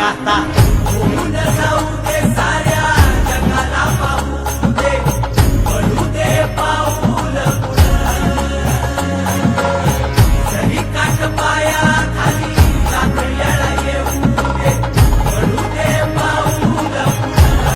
pirata.